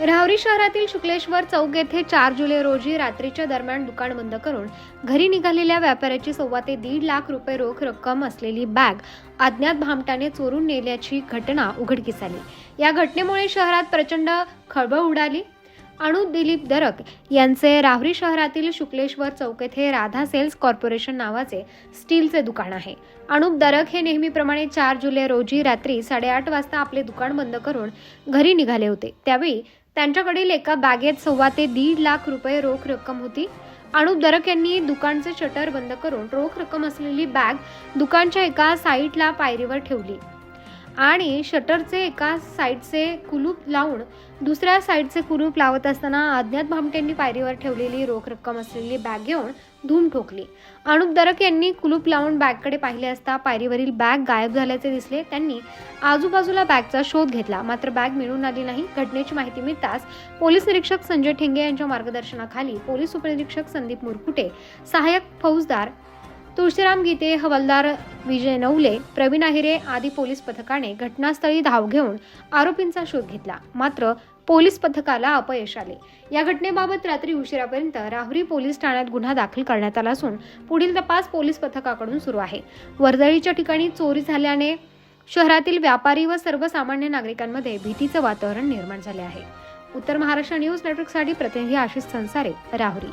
राहुरी शहरातील शुक्लेश्वर चौक येथे चार जुलै रोजी रात्रीच्या दरम्यान दुकान बंद करून घरी निघालेल्या व्यापाऱ्याची सव्वा ते दीड लाख रुपये रोख रक्कम असलेली बॅग अज्ञात भामटाने चोरून नेल्याची घटना उघडकीस आली. या घटनेमुळे शहरात प्रचंड खळबळ उडाली. अणू दिलीप दरक यांचे राहुरी शहरातील शुक्लेश्वर चौक येथे राधा सेल्स कॉर्पोरेशन नावाचे स्टीलचे दुकान आहे. अणूप दरक हे नेहमीप्रमाणे चार जुलै रोजी रात्री साडेआठ वाजता आपले दुकान बंद करून घरी निघाले होते. त्यावेळी त्यांच्याकडील एका बॅगेत सव्वा ते दीड लाख रुपये रोख रक्कम होती. अनुप दरक यांनी दुकानचे शटर बंद करून रोख रक्कम असलेली बॅग दुकानच्या एका साईटला पायरीवर ठेवली. आणि शटरचे एका साईडचे कुलूप लावून दुसऱ्या साईडचे कुलूप लावत असताना अज्ञात भामटेंनी पायरीवर ठेवलेली रोख रक्कम असलेली बॅग घेऊन धूम ठोकली. अनुप दरक यांनी कुलूप लावून बॅगकडे पाहिले असता पायरीवरील बॅग गायब झाल्याचे दिसले. त्यांनी आजूबाजूला बॅगचा शोध घेतला. मात्र बॅग मिळून आली नाही. घटनेची माहिती मिळताच पोलीस निरीक्षक संजय ठेंगे यांच्या मार्गदर्शनाखाली पोलीस उपनिरीक्षक संदीप मुरकुटे सहाय्यक फौजदार तुळशीराम गीते हवालदार विजय नवले प्रवीण आहिरे आदी पोलीस पथकाने घटनास्थळी धाव घेऊन आरोपींचा शोध घेतला. मात्र पोलीस पथकाला अपयश आले. या घटनेबाबत रात्री उशिरापर्यंत राहुरी पोलीस ठाण्यात गुन्हा दाखल करण्यात आला असून पुढील तपास पोलीस पथकाकडून सुरू आहे. वर्दळीच्या ठिकाणी चोरी झाल्याने शहरातील व्यापारी व सर्वसामान्य नागरिकांमध्ये भीतीचं वातावरण निर्माण झाले आहे. उत्तर महाराष्ट्र न्यूज नेटवर्कसाठी प्रतिनिधी आशिष संसारे राहुरी.